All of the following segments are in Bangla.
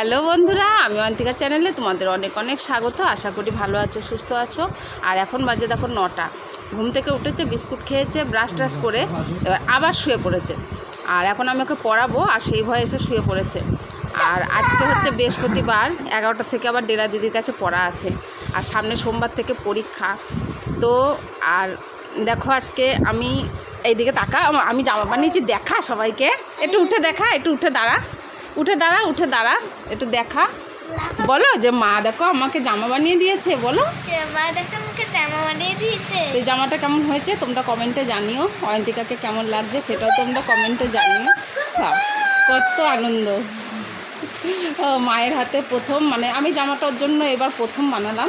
হ্যালো বন্ধুরা, আমি অন্তিকা চ্যানেলে তোমাদের অনেক অনেক স্বাগত। আশা করি ভালো আছো, সুস্থ আছো। আর এখন বাজে দেখো নটা। ঘুম থেকে উঠেছে, বিস্কুট খেয়েছে, ব্রাশ ট্রাশ করে এবার আবার শুয়ে পড়েছে। আর এখন আমি ওকে পড়াবো, আর সেই ভয়ে এসে শুয়ে পড়েছে। আর আজকে হচ্ছে বৃহস্পতিবার, এগারোটা থেকে আবার ডেলা দিদির কাছে পড়া আছে। আর সামনে সোমবার থেকে পরীক্ষা। তো, আর দেখো আজকে আমি এইদিকে তাকা আমি জামা বানিয়েছি, দেখা সবাইকে। একটু উঠে দেখা, একটু উঠে দাঁড়া। উঠে দাঁড়া উঠে দাঁড়া একটু দেখা। বলো যে মা দেখো আমাকে জামা বানিয়ে দিয়েছে বলো। মা দেখো আমাকে জামা বানিয়ে দিয়েছে। এই জামাটা কেমন হয়েছে তোমরা কমেন্টে জানিও। অয়ন্তিকাকে কেমন লাগছে সেটাও তোমরা কমেন্টে জানিও। কত আনন্দ। মায়ের হাতে প্রথম মানে আমি জামাটার জন্য এবার প্রথম বানালাম।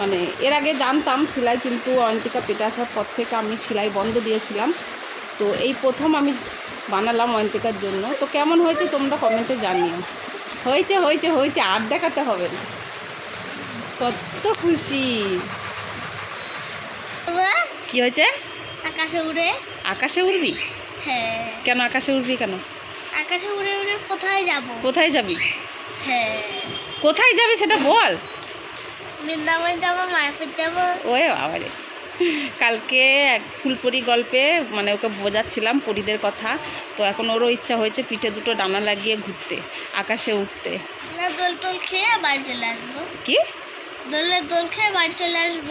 মানে এর আগে জানতাম সেলাই কিন্তু অয়ন্তিকা পেটে আসার পর থেকে আমি সেলাই বন্ধ দিয়েছিলাম। তো এই প্রথম আমি বানালাম অয়ন্তিকার জন্য। তো কেমন হয়েছে তোমরা কমেন্টে জানিও। হয়েছে হয়েছে হয়েছে আর দেখাতে হবে না। কত খুশি। বাবা, কি হয়েছে? আকাশে উড়ে। আকাশে উড়বি? হ্যাঁ। কেন আকাশে উড়বি কেন? আকাশে উড়ে উড়ে কোথায় যাব? কোথায় যাবি? হ্যাঁ। কোথায় যাবি সেটা বল। বৃন্দাবন যাব মায়াপুর যাব। ওয়ে বাবারে। কালকে এক ফুলপরি গল্পে মানে ওকে বোঝাচ্ছিলাম পরিদের কথা। তো এখন ওরও ইচ্ছা হয়েছে পিঠে দুটো ডানা লাগিয়ে ঘুরতে আকাশে উঠতে দোল টোল খেয়ে বাড়ি চলে আসব। কি? দোলের দোল খেয়ে বাড়ি চলে আসব।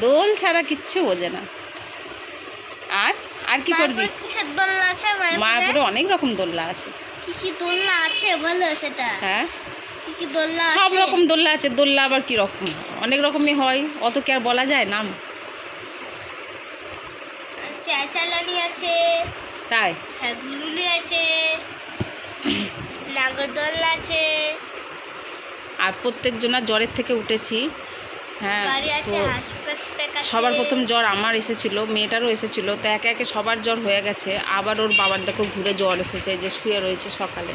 দোল ছাড়া কিচ্ছু বোঝে না। আর আর কি করবি? দোলনা আছে মায়াপুরে অনেক রকম দোলনা আছে। কি কি দোলনা আছে বলো সেটা? হ্যাঁ? কি কি দোলনা সব রকম দোলনা আছে দোলনা আবার কি রকম? অনেক রকমই হয় অত কি আর বলা যায় নাম? চালানি আছে। তাই? হ্যাঁ গুলুলি আছে। নাগরদোলনা আছে। আর প্রত্যেক প্রত্যেকজনার জ্বরের থেকে উঠেছি। হ্যাঁ তো সবার প্রথম জ্বর আমার এসেছিল মেয়েটারও এসেছিল তো একে একে সবার জ্বর হয়ে গেছে। আবার ওর বাবার দেখো ঘুরে জ্বর এসেছে যে শুয়ে রয়েছে সকালে।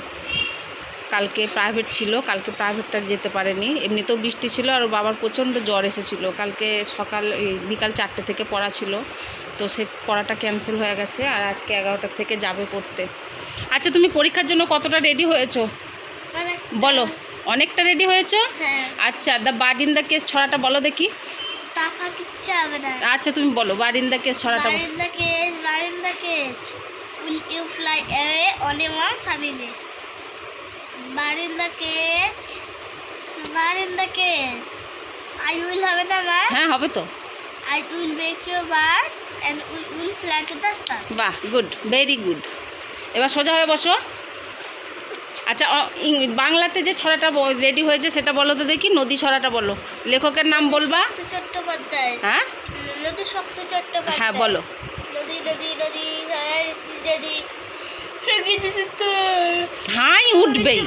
কালকে প্রাইভেট ছিল কালকে প্রাইভেটটা যেতে পারেনি। এমনিতেও বৃষ্টি ছিল আর বাবার প্রচণ্ড জ্বর এসেছিল। কালকে সকাল বিকাল চারটে থেকে পড়া ছিল। তো সে পড়াটা ক্যান্সেল হয়ে গেছে আর আজকে এগারোটার থেকে যাবে পড়তে। আচ্ছা তুমি পরীক্ষার জন্য কতটা রেডি হয়েছো? বলো। অনেকটা রেডি হয়েছো? হ্যাঁ। আচ্ছা the bird in the cage ছড়াটা বলো দেখি। টাকা কিচ্ছু হবে না। আচ্ছা তুমি বলো বার্ড ইন দ্য কেস ছড়াটা in the cage. Will you fly away? On a warm sunny day? Bar in the cage, bar in the cage. I will have a bar. হ্যাঁ হবে তো I will make your birds and we will fly to the star. বাহ গুড ভেরি গুড এবার সোজা হয়ে বসো আচ্ছা বাংলাতে যে ছড়াটা রেডি হয়েছে সেটা বলো তো দেখি নদী ছড়াটা বলো লেখকের নাম বলবা চট্টোপাধ্যায় হ্যাঁ নদী শক্ত চট্টোপাধ্যায় হ্যাঁ বলো নদী নদী নদী যদি হাই উঠবেই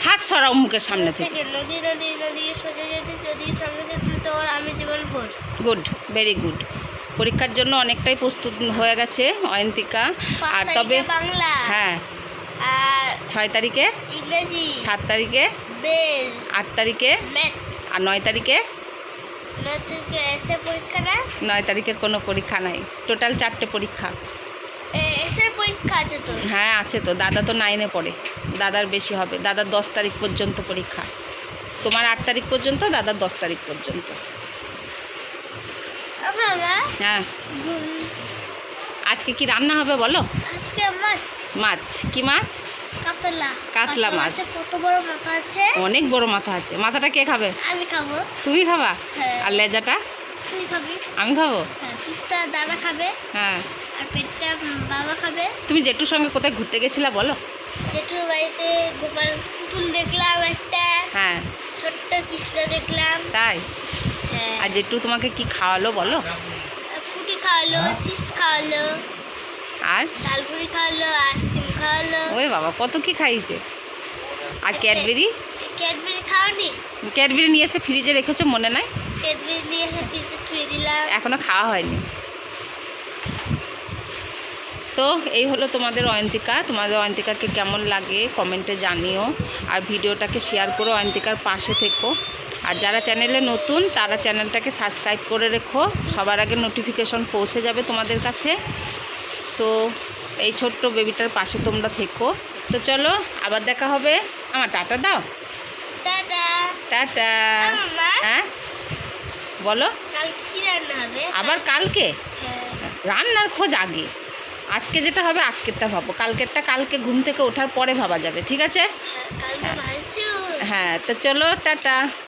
হাত সরাও মুখের সামনে থেকে নদী নদী নদী সোজা যদি যদি সঙ্গে যদি তোর আমি জীবন ভোর। Good very good. পরীক্ষার জন্য অনেকটাই প্রস্তুত হয়ে গেছে অয়ন্তিকা। আর তবে বাংলা। হ্যাঁ। আর ছয় তারিখে? ইংরেজি। সাত তারিখে? আট তারিখে? আর নয় তারিখে? নয় থেকে এসে পরীক্ষা না নয় তারিখে কোনো পরীক্ষা নাই। টোটাল চারটে পরীক্ষা। পরীক্ষা আছে তো? হ্যাঁ আছে তো। দাদা তো নাইনে পড়ে। দাদার বেশি হবে। দাদার দশ তারিখ পর্যন্ত পরীক্ষা। তোমার আট তারিখ পর্যন্ত দাদার দশ তারিখ পর্যন্ত। হ্যাঁ। আজকে কি রান্না হবে বলো? আজকে আমার মাছ। কি মাছ? কাতলা। কাতলা মাছ। কত বড় মাথা আছে? অনেক বড় মাথা আছে। মাথাটা কে খাবে? আমি খাব। তুমি খাবা? হ্যাঁ। আর লেজাটা? তুই খাবি। আমি খাব? হ্যাঁ পিসটা দাদা খাবে। হ্যাঁ। আর পেটটা বাবা খাবে। তুমি জেঠুর সঙ্গে কোথায় ঘুরতে গেছিলা বলো? জেঠুর বাড়িতে গোপাল পুতুল দেখলাম একটা। হ্যাঁ। ছোট্ট কৃষ্ণ দেখলাম। তাই? হ্যাঁ। আর জেঠু তোমাকে কি খাওয়ালো বলো? ফুটি খাওয়ালো চিপস খাওয়ালো। আর? ঝালপুরি খাওয়ালো আইসক্রিম খাওয়ালো। ওই বাবা কত কি খাইছে? আর ক্যাডবেরি? ক্যাডবেরি খাওয়ানি ক্যাডবেরি নিয়ে এসে ফ্রিজে রেখেছো মনে নাই? ক্যাডবেরি নিয়ে এসে ফ্রিজে থুয়ে দিলাম। এখনও খাওয়া হয়নি। তো এই হলো তোমাদের অয়ন্তিকা। তোমাদের অয়ন্তিকাকে কেমন লাগে কমেন্টে জানিও। আর ভিডিওটাকে শেয়ার করো অয়ন্তিকার পাশে থেকো। আর যারা চ্যানেলে নতুন তারা চ্যানেলটাকে সাবস্ক্রাইব করে রেখো। সবার আগে নোটিফিকেশন পৌঁছে যাবে তোমাদের কাছে। তো এই ছোট্ট বেবিটার পাশে তোমরা থেকো। তো চলো আবার দেখা হবে। আমার টাটা দাও। টাটা। হ্যাঁ? বলো। আবার কালকে? হ্যাঁ। রান্নার খোঁজ আগে। আজকে যেটা হবে আজকেরটা ভাবো। কালকেরটা কালকে ঘুম থেকে ওঠার পরে ভাবা যাবে ঠিক আছে? হ্যাঁ তো চলো টাটা।